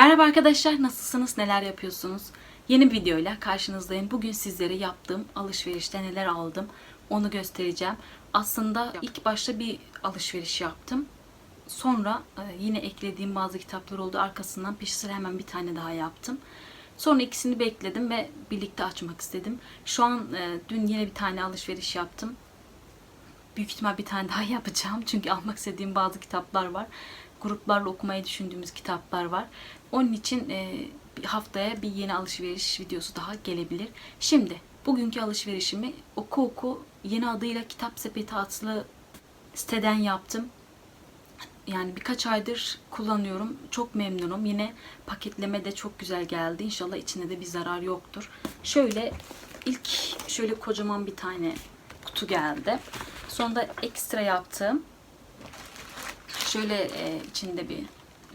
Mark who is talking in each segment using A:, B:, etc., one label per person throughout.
A: Merhaba arkadaşlar, nasılsınız? Neler yapıyorsunuz? Yeni bir videoyla karşınızdayım. Bugün sizlere yaptığım alışverişte neler aldım onu göstereceğim. Aslında ilk başta bir alışveriş yaptım. Sonra e, yine eklediğim bazı kitaplar oldu. Arkasından peşi sıra hemen bir tane daha yaptım. Sonra ikisini bekledim ve birlikte açmak istedim. Şu an e, dün yine bir tane alışveriş yaptım. Büyük ihtimal bir tane daha yapacağım. Çünkü almak istediğim bazı kitaplar var. Gruplarla okumayı düşündüğümüz kitaplar var. Onun için e, haftaya bir yeni alışveriş videosu daha gelebilir. Şimdi bugünkü alışverişimi Oku Oku yeni adıyla Kitap Sepeti adlı siteden yaptım. Yani birkaç aydır kullanıyorum. Çok memnunum. Yine paketleme de çok güzel geldi. İnşallah içinde de bir zarar yoktur. Şöyle ilk şöyle kocaman bir tane kutu geldi. Sonra da ekstra yaptığım şöyle e, içinde bir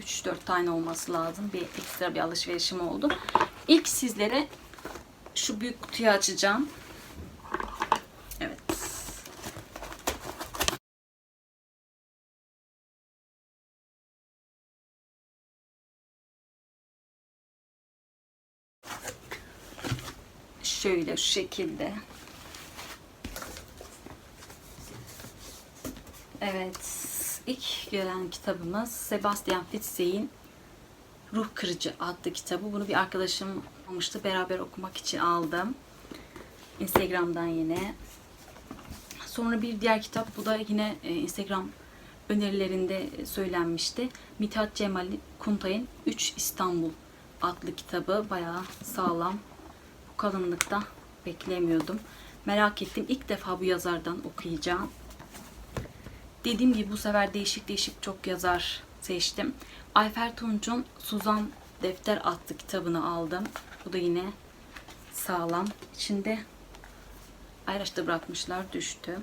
A: 3-4 tane olması lazım. Bir ekstra bir alışverişim oldu. İlk sizlere şu büyük kutuyu açacağım. Evet. Şöyle şu şekilde. Evet. İlk gelen kitabımız Sebastian Fitzek'in Ruh Kırıcı adlı kitabı. Bunu bir arkadaşım almıştı. Beraber okumak için aldım. Instagram'dan yine. Sonra bir diğer kitap. Bu da yine e, Instagram önerilerinde söylenmişti. Mithat Cemal Kuntay'ın 3 İstanbul adlı kitabı. Bayağı sağlam. Bu kalınlıkta beklemiyordum. Merak ettim. İlk defa bu yazardan okuyacağım. Dediğim gibi bu sefer değişik değişik çok yazar seçtim. Ayfer Tunç'un Suzan Defter adlı kitabını aldım. Bu da yine sağlam. İçinde ayraçta bırakmışlar düştü.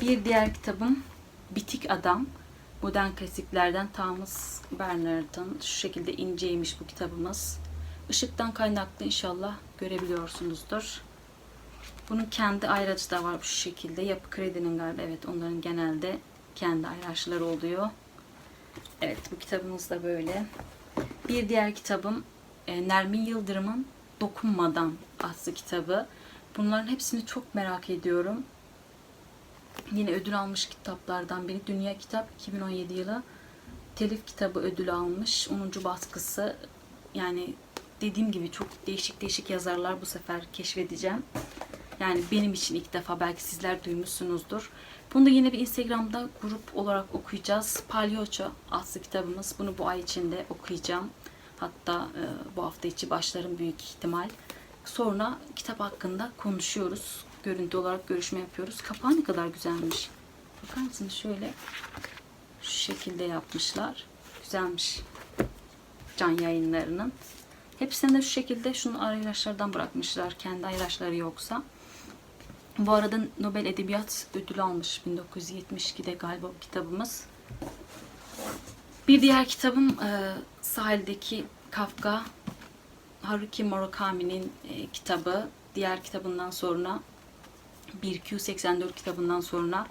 A: Bir diğer kitabım Bitik Adam. Modern klasiklerden Thomas Bernhard'ın şu şekilde inceymiş bu kitabımız. Işıktan kaynaklı inşallah görebiliyorsunuzdur. Bunun kendi ayracı da var bu şekilde. Yapı Kredi'nin galiba evet onların genelde kendi ayraçları oluyor. Evet bu kitabımız da böyle. Bir diğer kitabım e, Nermin Yıldırım'ın Dokunmadan adlı kitabı. Bunların hepsini çok merak ediyorum. Yine ödül almış kitaplardan biri. Dünya Kitap 2017 yılı telif kitabı ödülü almış. 10. baskısı. Yani dediğim gibi çok değişik değişik yazarlar bu sefer keşfedeceğim. Yani benim için ilk defa belki sizler duymuşsunuzdur. Bunu da yine bir Instagram'da grup olarak okuyacağız. Palyaço adlı kitabımız. Bunu bu ay içinde okuyacağım. Hatta e, bu hafta içi başlarım büyük ihtimal. Sonra kitap hakkında konuşuyoruz. Görüntü olarak görüşme yapıyoruz. Kapağı ne kadar güzelmiş. Bakar mısınız şöyle şu şekilde yapmışlar. Güzelmiş. Can yayınlarının. Hepsini de şu şekilde şunu ayraçlardan bırakmışlar. Kendi ayraçları yoksa. Bu arada Nobel Edebiyat Ödülü almış 1972'de galiba bu kitabımız. Bir diğer kitabım e, Sahildeki Kafka Haruki Murakami'nin e, kitabı. Diğer kitabından sonra 1Q84 kitabından sonra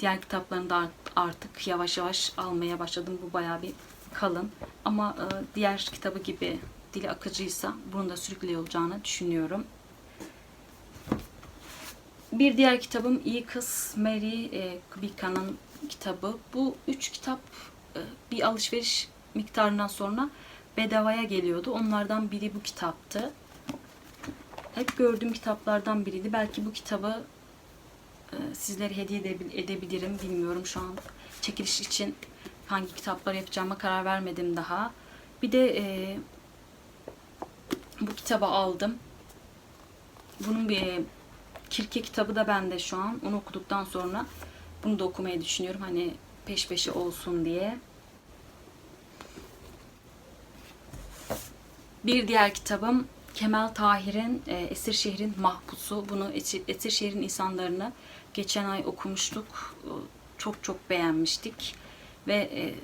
A: diğer kitaplarını da artık yavaş yavaş almaya başladım. Bu bayağı bir kalın. Ama e, diğer kitabı gibi dili akıcıysa bunun da sürükleyici olacağını düşünüyorum. Bir diğer kitabım İyi Kız Mary e, Kubika'nın kitabı. Bu üç kitap e, bir alışveriş miktarından sonra bedavaya geliyordu. Onlardan biri bu kitaptı. Hep gördüğüm kitaplardan biriydi. Belki bu kitabı e, sizlere hediye edebilirim. Bilmiyorum şu an çekiliş için hangi kitapları yapacağıma karar vermedim daha. Bir de e, bu kitabı aldım. Bunun bir Kirke kitabı da bende şu an. Onu okuduktan sonra bunu da okumayı düşünüyorum. Hani peş peşe olsun diye. Bir diğer kitabım Kemal Tahir'in e, Esir Şehrin Mahpusu. Bunu Esir Şehrin insanlarını geçen ay okumuştuk. Çok çok beğenmiştik. Ve e,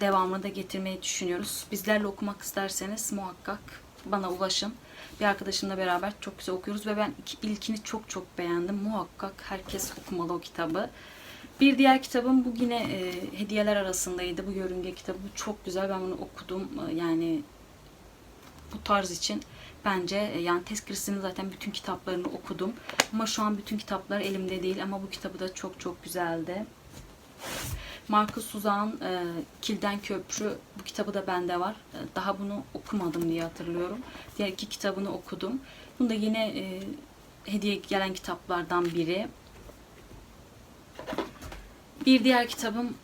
A: devamını da getirmeyi düşünüyoruz. Bizlerle okumak isterseniz muhakkak bana ulaşın. Bir arkadaşımla beraber çok güzel okuyoruz ve ben ilkini çok çok beğendim. Muhakkak herkes okumalı o kitabı. Bir diğer kitabım bu yine e, hediyeler arasındaydı. Bu yörünge kitabı çok güzel. Ben bunu okudum. E, yani bu tarz için bence e, yani Kristin'in zaten bütün kitaplarını okudum. Ama şu an bütün kitaplar elimde değil ama bu kitabı da çok çok güzeldi. Marcus Suzan'ın e, Kilden Köprü bu kitabı da bende var. E, daha bunu okumadım diye hatırlıyorum. Diğer iki kitabını okudum. Bunu da yine e, hediye gelen kitaplardan biri. Bir diğer kitabım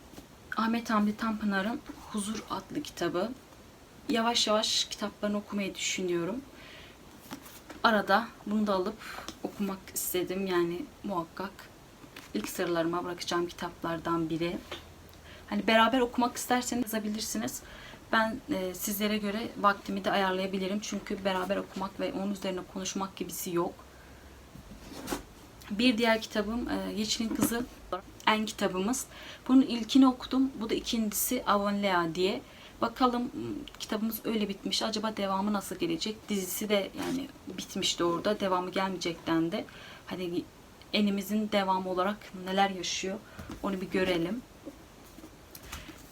A: Ahmet Hamdi Tanpınar'ın Huzur adlı kitabı. Yavaş yavaş kitaplarını okumayı düşünüyorum. Arada bunu da alıp okumak istedim. Yani muhakkak ilk sıralarıma bırakacağım kitaplardan biri. Hani beraber okumak isterseniz yazabilirsiniz. Ben e, sizlere göre vaktimi de ayarlayabilirim. Çünkü beraber okumak ve onun üzerine konuşmak gibisi yok. Bir diğer kitabım e, Yeşil'in Kızı en kitabımız. Bunun ilkini okudum. Bu da ikincisi Avonlea diye. Bakalım m, kitabımız öyle bitmiş. Acaba devamı nasıl gelecek? Dizisi de yani bitmişti orada. Devamı gelmeyecekten de. Hani enimizin devamı olarak neler yaşıyor onu bir görelim.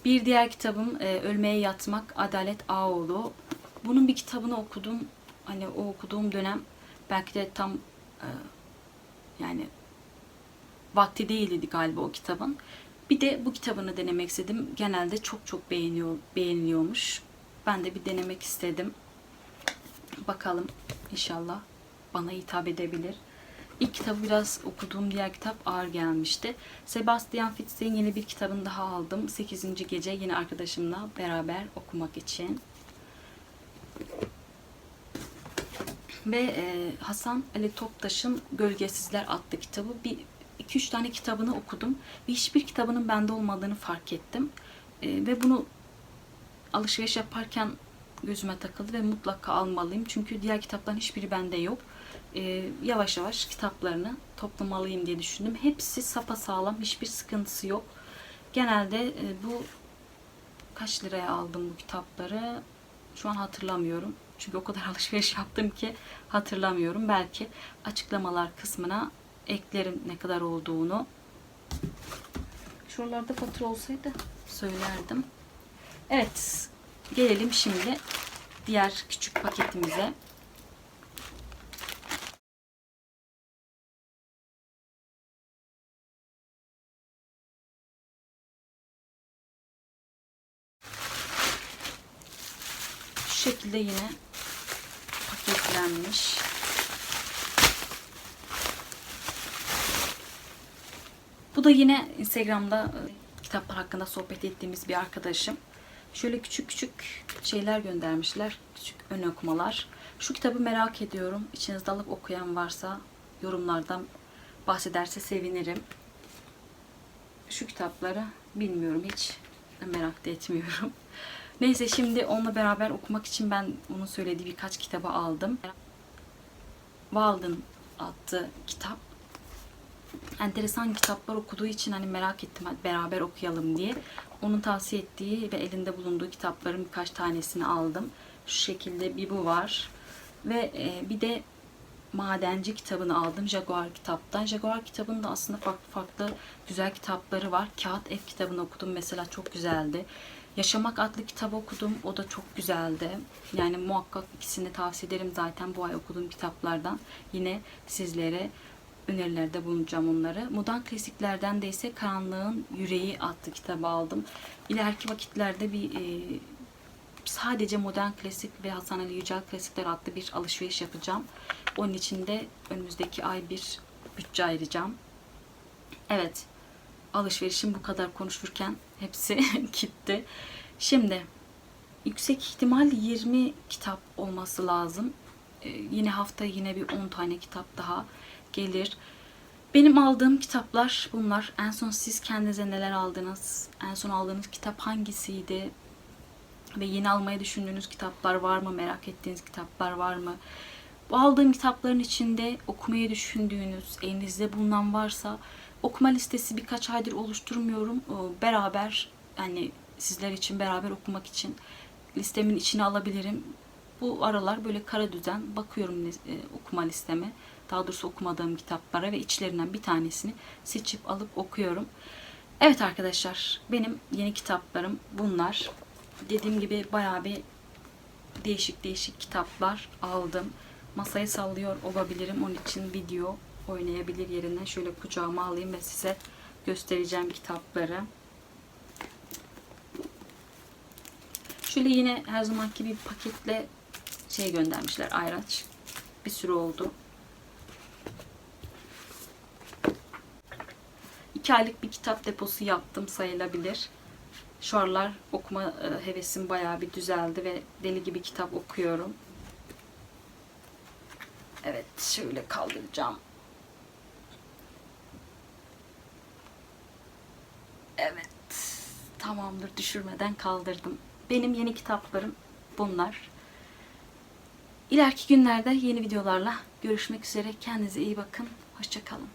A: Bir diğer kitabım e, Ölmeye Yatmak Adalet Ağoğlu. Bunun bir kitabını okudum. Hani o okuduğum dönem belki de tam e, yani vakti değildi galiba o kitabın. Bir de bu kitabını denemek istedim. Genelde çok çok beğeniyor, beğeniliyormuş. Ben de bir denemek istedim. Bakalım inşallah bana hitap edebilir. İlk kitabı biraz okuduğum diğer kitap ağır gelmişti. Sebastian Fitz'in yeni bir kitabını daha aldım. 8. gece yine arkadaşımla beraber okumak için. Ve e, Hasan Ali Toptaş'ın Gölgesizler adlı kitabı. Bir 2-3 tane kitabını okudum. Ve hiçbir kitabının bende olmadığını fark ettim. E, ve bunu alışveriş yaparken gözüme takıldı ve mutlaka almalıyım. Çünkü diğer kitapların hiçbiri bende yok. E, yavaş yavaş kitaplarını toplamalıyım diye düşündüm. Hepsi sağlam, hiçbir sıkıntısı yok. Genelde e, bu kaç liraya aldım bu kitapları? Şu an hatırlamıyorum. Çünkü o kadar alışveriş yaptım ki hatırlamıyorum. Belki açıklamalar kısmına eklerim ne kadar olduğunu. Şuralarda fatura olsaydı söylerdim. Evet. Gelelim şimdi diğer küçük paketimize. Şu şekilde yine paketlenmiş. Bu da yine Instagram'da e, kitaplar hakkında sohbet ettiğimiz bir arkadaşım. Şöyle küçük küçük şeyler göndermişler. Küçük ön okumalar. Şu kitabı merak ediyorum. İçinizde alıp okuyan varsa yorumlardan bahsederse sevinirim. Şu kitapları bilmiyorum hiç merak da etmiyorum. Neyse şimdi onunla beraber okumak için ben onun söylediği birkaç kitabı aldım. Walden adlı kitap. Enteresan kitaplar okuduğu için hani merak ettim beraber okuyalım diye. Onun tavsiye ettiği ve elinde bulunduğu kitapların birkaç tanesini aldım. Şu şekilde bir bu var. Ve e, bir de Madenci kitabını aldım Jaguar kitaptan. Jaguar kitabında aslında farklı farklı güzel kitapları var. Kağıt Ev kitabını okudum mesela çok güzeldi. Yaşamak adlı kitabı okudum. O da çok güzeldi. Yani muhakkak ikisini tavsiye ederim zaten bu ay okuduğum kitaplardan. Yine sizlere önerilerde bulunacağım onları. Modern klasiklerden de ise Karanlığın Yüreği adlı kitabı aldım. İleriki vakitlerde bir e, sadece modern klasik ve Hasan Ali Yücel klasikler adlı bir alışveriş yapacağım. Onun için de önümüzdeki ay bir bütçe ayıracağım. Evet, alışverişim bu kadar konuşurken hepsi gitti. Şimdi yüksek ihtimal 20 kitap olması lazım. Ee, yine hafta yine bir 10 tane kitap daha gelir. Benim aldığım kitaplar bunlar. En son siz kendinize neler aldınız? En son aldığınız kitap hangisiydi? Ve yeni almayı düşündüğünüz kitaplar var mı? Merak ettiğiniz kitaplar var mı? Bu aldığım kitapların içinde okumayı düşündüğünüz, elinizde bulunan varsa okuma listesi birkaç aydır oluşturmuyorum. Beraber yani sizler için beraber okumak için listemin içine alabilirim. Bu aralar böyle kara düzen bakıyorum e, okuma listeme. daha doğrusu okumadığım kitaplara ve içlerinden bir tanesini seçip alıp okuyorum. Evet arkadaşlar benim yeni kitaplarım bunlar. Dediğim gibi bayağı bir değişik değişik kitaplar aldım. Masayı sallıyor olabilirim. Onun için video oynayabilir yerine şöyle kucağıma alayım ve size göstereceğim kitapları. Şöyle yine her zamanki bir paketle şey göndermişler ayraç. Bir sürü oldu. İki aylık bir kitap deposu yaptım sayılabilir. Şu aralar okuma e, hevesim bayağı bir düzeldi ve deli gibi kitap okuyorum. Evet şöyle kaldıracağım. Evet tamamdır düşürmeden kaldırdım. Benim yeni kitaplarım bunlar. İleriki günlerde yeni videolarla görüşmek üzere. Kendinize iyi bakın. Hoşçakalın.